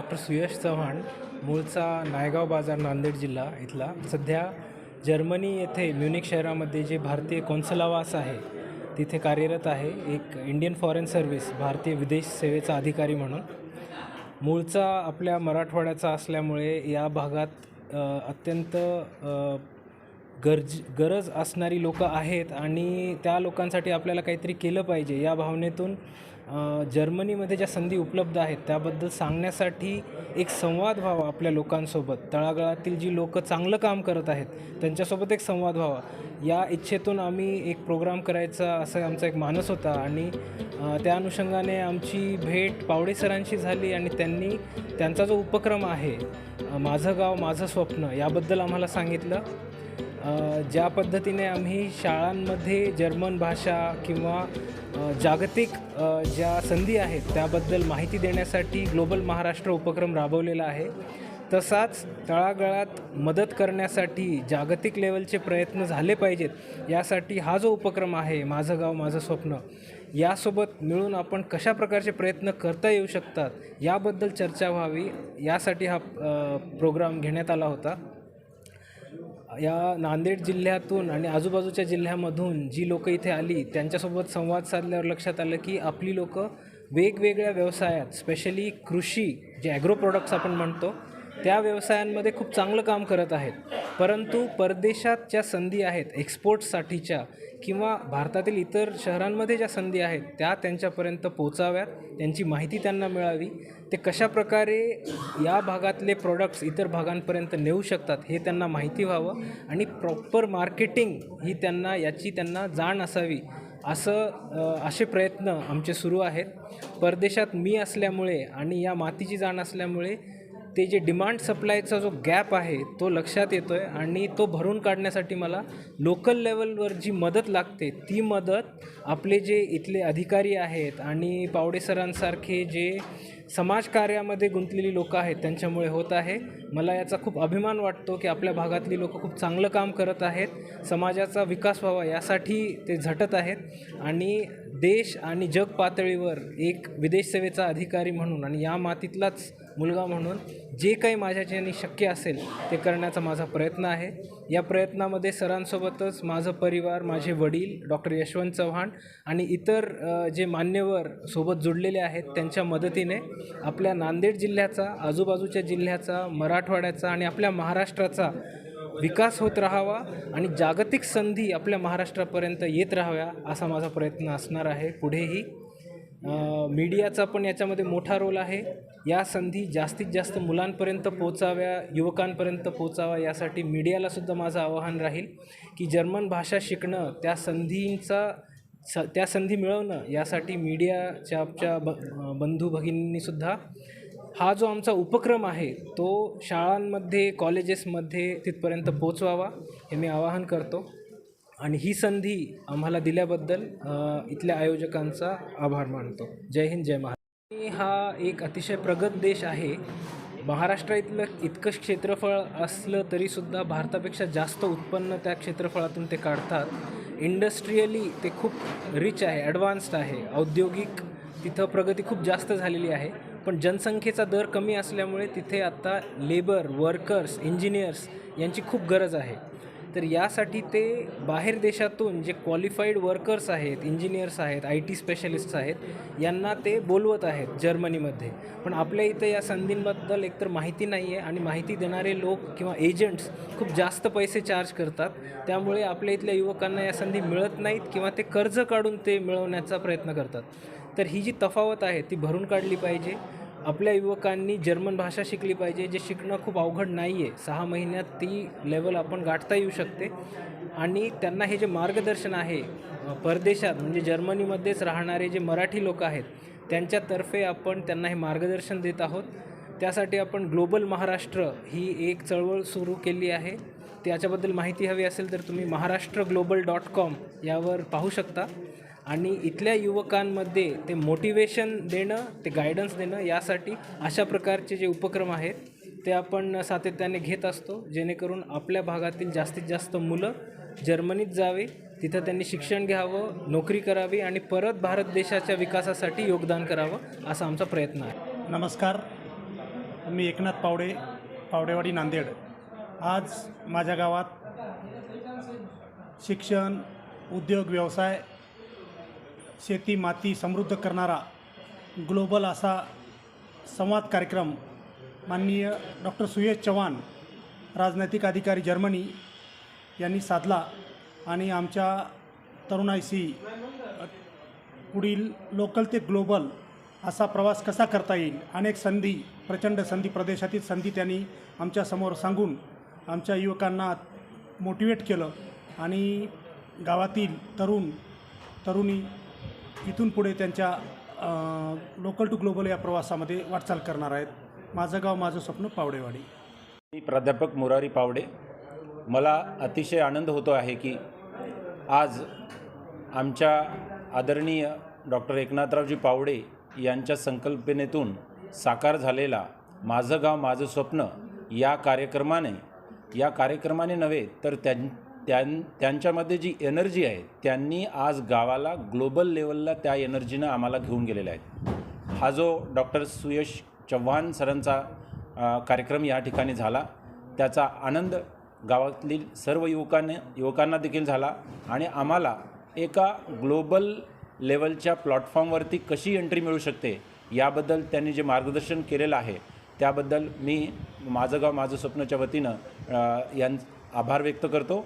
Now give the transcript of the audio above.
Doctor Suyash Chavan मूळचा नायगाव बाजार नांदेड जिल्हा इथला. सध्या जर्मनी येथे म्युनिक शहरामध्ये जे भारतीय कौन्सलावास आहे तिथे कार्यरत आहे एक इंडियन फॉरेन सर्व्हिस भारतीय विदेश सेवेचा अधिकारी म्हणून. मूळचा आपल्या मराठवाड्याचा असल्यामुळे या भागात अत्यंत गरज गरज असणारी लोकं आहेत आणि त्या लोकांसाठी आपल्याला काहीतरी केलं पाहिजे. या भावनेतून जर्मनीमध्ये ज्या संधी उपलब्ध आहेत त्याबद्दल सांगण्यासाठी एक संवाद व्हावा आपल्या लोकांसोबत. तळागाळातील जी लोकं चांगलं काम करत आहेत त्यांच्यासोबत एक संवाद व्हावा. या इच्छेतून आम्ही एक प्रोग्राम करायचा असं आमचा एक मानस होता आणि त्या अनुषंगाने आमची भेट पावडे सरांशी झाली आणि त्यांनी त्यांचा जो उपक्रम आहे माझं गाव माझं स्वप्न याबद्दल आम्हाला सांगितलं. ज्या पद्धतीने आम्ही शाळांमध्ये जर्मन भाषा किंवा जागतिक ज्या संधी आहेत त्याबद्दल माहिती देण्यासाठी ग्लोबल महाराष्ट्र उपक्रम राबवलेला आहे. तसाच तळागाळात मदत करण्यासाठी जागतिक लेवलचे प्रयत्न झाले पाहिजेत यासाठी हा जो उपक्रम आहे माझं गाव माझं स्वप्न यासोबत मिळून आपण कशा प्रकारचे प्रयत्न करता येऊ शकतात याबद्दल चर्चा व्हावी यासाठी हा प्रोग्राम घेण्यात आला होता. या नांदेड जिल्ह्यातून आणि आजूबाजूच्या जिल्ह्यामधून जी लोकं इथे आली त्यांच्यासोबत संवाद साधल्यावर लक्षात आलं की आपली लोकं वेगवेगळ्या व्यवसायात स्पेशली कृषी जे ॲग्रो प्रोडक्ट्स आपण म्हणतो त्या व्यवसायांमध्ये खूप चांगलं काम करत आहेत. परंतु परदेशात ज्या संधी आहेत एक्सपोर्टसाठीच्या किंवा भारतातील इतर शहरांमध्ये ज्या संधी आहेत त्या त्यांच्यापर्यंत पोचाव्यात त्यांची माहिती त्यांना मिळावी. ते कशाप्रकारे या भागातले प्रोडक्ट्स इतर भागांपर्यंत नेऊ शकतात हे त्यांना माहिती व्हावं आणि प्रॉपर मार्केटिंग ही त्यांना याची त्यांना जाण असावी असं असे प्रयत्न आमचे सुरू आहेत. परदेशात मी असल्यामुळे आणि या मातीची जाण असल्यामुळे ते जे डिमांड सप्लायचा जो गॅप आहे तो लक्षात येतो आहे आणि तो भरून काढण्यासाठी मला लोकल लेवलवर जी मदत लागते ती मदत आपले जे इथले अधिकारी आहेत आणि पावडे सरांसारखे जे समाजकार्यामध्ये गुंतलेली लोकं आहेत त्यांच्यामुळे होत आहे. मला याचा खूप अभिमान वाटतो की आपल्या भागातली लोकं खूप चांगलं काम करत आहेत. समाजाचा विकास व्हावा यासाठी ते झटत आहेत. आणि देश आणि जग पातळीवर एक विदेश सेवेचा अधिकारी म्हणून आणि या मातीतलाच मुलगा म्हणून जे काही माझ्याच्याने शक्य असेल ते करण्याचा माझा प्रयत्न आहे. या प्रयत्नामध्ये सरांसोबतच माझं परिवार माझे वडील डॉक्टर यशवंत चव्हाण आणि इतर जे मान्यवर सोबत जुडलेले आहेत त्यांच्या मदतीने आपल्या नांदेड जिल्ह्याचा आजूबाजूच्या जिल्ह्याचा मराठवाड्याचा आणि आपल्या महाराष्ट्राचा विकास होत राहावा आणि जागतिक संधी आपल्या महाराष्ट्रापर्यंत येत राहाव्या असा माझा प्रयत्न असणार आहे. पुढेही मीडियाचा पण याच्यामध्ये मोठा रोल आहे. या संधी जास्तीत जास्त मुलांपर्यंत पोचाव्या युवकांपर्यंत पोचावा यासाठी मीडियालासुद्धा माझं आवाहन राहील की जर्मन भाषा शिकणं त्या संधींचा स त्या संधी मिळवणं यासाठी मीडियाच्या आमच्या ब बंधू भगिनींनीसुद्धा हा जो आमचा उपक्रम आहे तो शाळांमध्ये कॉलेजेसमध्ये तिथपर्यंत पोचवावा हे मी आवाहन करतो. आणि ही संधी आम्हाला दिल्याबद्दल इथल्या आयोजकांचा आभार मानतो. जय हिंद जय महा हा एक अतिशय प्रगत देश आहे. महाराष्ट्र इथलं इतकं क्षेत्रफळ असलं तरीसुद्धा भारतापेक्षा जास्त उत्पन्न त्या क्षेत्रफळातून ते काढतात. इंडस्ट्रियली ते खूप रिच आहे ॲडव्हान्स्ड आहे. औद्योगिक तिथं प्रगती खूप जास्त झालेली आहे. पण जनसंख्येचा दर कमी असल्यामुळे तिथे आत्ता लेबर वर्कर्स इंजिनियर्स यांची खूप गरज आहे. तर यासाठी ते बाहेर देशातून जे क्वालिफाईड वर्कर्स आहेत इंजिनियर्स आहेत आय टी स्पेशलिस्ट आहेत यांना ते बोलवत आहेत जर्मनीमध्ये. पण आपल्या इथं या संधींबद्दल एकतर माहिती नाही आहे आणि माहिती देणारे लोक किंवा एजंट्स खूप जास्त पैसे चार्ज करतात. त्यामुळे आपल्या इथल्या युवकांना या संधी मिळत नाहीत किंवा ते कर्ज काढून ते मिळवण्याचा प्रयत्न करतात. तर ही जी तफावत आहे ती भरून काढली पाहिजे. आपल्या युवकांनी जर्मन भाषा शिकली पाहिजे जे शिकणं खूप अवघड नाही आहे सहा महिन्यात ती लेवल आपण गाठता येऊ शकते. आणि त्यांना हे जे मार्गदर्शन आहे परदेशात म्हणजे जर्मनीमध्येच राहणारे जे मराठी लोक आहेत त्यांच्यातर्फे आपण त्यांना हे मार्गदर्शन देत आहोत. त्यासाठी आपण ग्लोबल महाराष्ट्र ही एक चळवळ सुरू केली आहे. त्याच्याबद्दल माहिती हवी असेल तर तुम्ही महाराष्ट्र ग्लोबल डॉट कॉम यावर पाहू शकता. आणि इथल्या युवकांमध्ये ते मोटिवेशन देणं ते गायडन्स देणं यासाठी अशा प्रकारचे जे उपक्रम आहेत ते आपण सातत्याने घेत असतो. जेणेकरून आपल्या भागातील जास्तीत जास्त मुलं जर्मनीत जावे तिथं त्यांनी शिक्षण घ्यावं नोकरी करावी आणि परत भारत देशाच्या विकासासाठी योगदान करावं असा आमचा प्रयत्न आहे. नमस्कार. मी एकनाथ पावडे पावडेवाडी नांदेड. आज माझ्या गावात शिक्षण उद्योग व्यवसाय शेती माती समृद्ध करणारा ग्लोबल असा संवाद कार्यक्रम माननीय डॉक्टर सुयश चव्हाण राजनैतिक अधिकारी जर्मनी यांनी साधला आणि आमच्या तरुणाईशी पुढील लोकल ते ग्लोबल असा प्रवास कसा करता येईल? अनेक संधी प्रचंड संधी प्रदेशातील संधी त्यांनी आमच्यासमोर सांगून आमच्या युवकांना मोटिवेट केलं आणि गावातील तरुण तरुणी इथून पुढे त्यांच्या लोकल टू ग्लोबल या प्रवासामध्ये वाटचाल करणार आहेत. माझं गाव माझं स्वप्न पावडेवाडी. मी प्राध्यापक मुरारी पावडे. मला अतिशय आनंद होतो आहे की आज आमच्या आदरणीय डॉक्टर एकनाथरावजी पावडे यांच्या संकल्पनेतून साकार झालेला माझं गाव माझं स्वप्न या कार्यक्रमाने या कार्यक्रमाने नव्हे तर त्यां त्यां त्यांच्यामध्ये जी एनर्जी आहे त्यांनी आज गावाला ग्लोबल लेवलला त्या एनर्जीनं आम्हाला घेऊन गेलेल्या आहेत. हा जो डॉक्टर सुयश चव्हाण सरांचा कार्यक्रम या ठिकाणी झाला. त्याचा आनंद गावातील सर्व युवकांना युवकांना देखील झाला आणि आम्हाला एका ग्लोबल लेवलच्या प्लॅटफॉर्मवरती कशी एंट्री मिळू शकते याबद्दल त्यांनी जे मार्गदर्शन केलेलं आहे त्याबद्दल मी माझं गाव माझं स्वप्नच्या वतीनं यां आभार व्यक्त करतो.